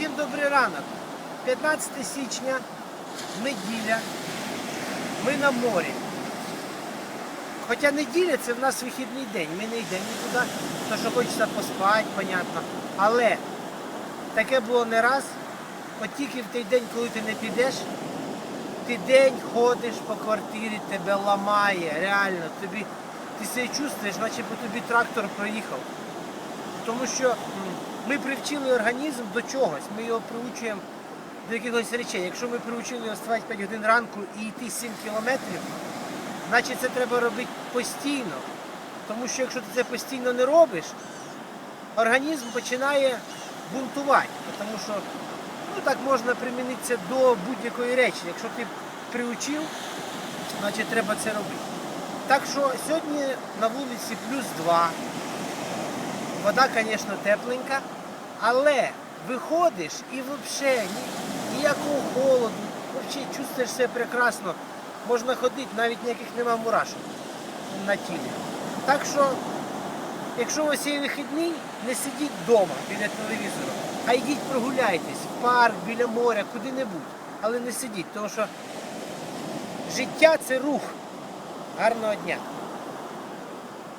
Всім добрий ранок. 15 січня, неділя. Ми на морі. Хоча неділя це в нас вихідний день. Ми не йдемо нікуди, то що хочеться поспати, понятно. Але таке було не раз. От тільки в той день, коли ти не підеш, ти день ходиш по квартирі, тебе ламає, реально. Тобі, ти себе чувствуєш, наче по тобі трактор проїхав. Тому що ми привчили організм до чогось, ми його приучуємо до якихось речей. Якщо ми приучили його вставати 5 годин ранку і йти 7 кілометрів, значить це треба робити постійно. Тому що якщо ти це постійно не робиш, організм починає бунтувати. Тому що ну, так можна примінитися до будь-якої речі. Якщо ти приучив, значить треба це робити. Так що сьогодні на вулиці плюс 2. Вода, звісно, тепленька, але виходиш і взагалі ніякого холоду, взагалі чувствуєш себе прекрасно. Можна ходити, навіть ніяких нема мурашок на тілі. Так що, якщо у вас є вихідний, не сидіть вдома біля телевізору, а йдіть прогуляйтесь в парк, біля моря, куди-небудь. Але не сидіть, тому що життя це рух. Гарного дня!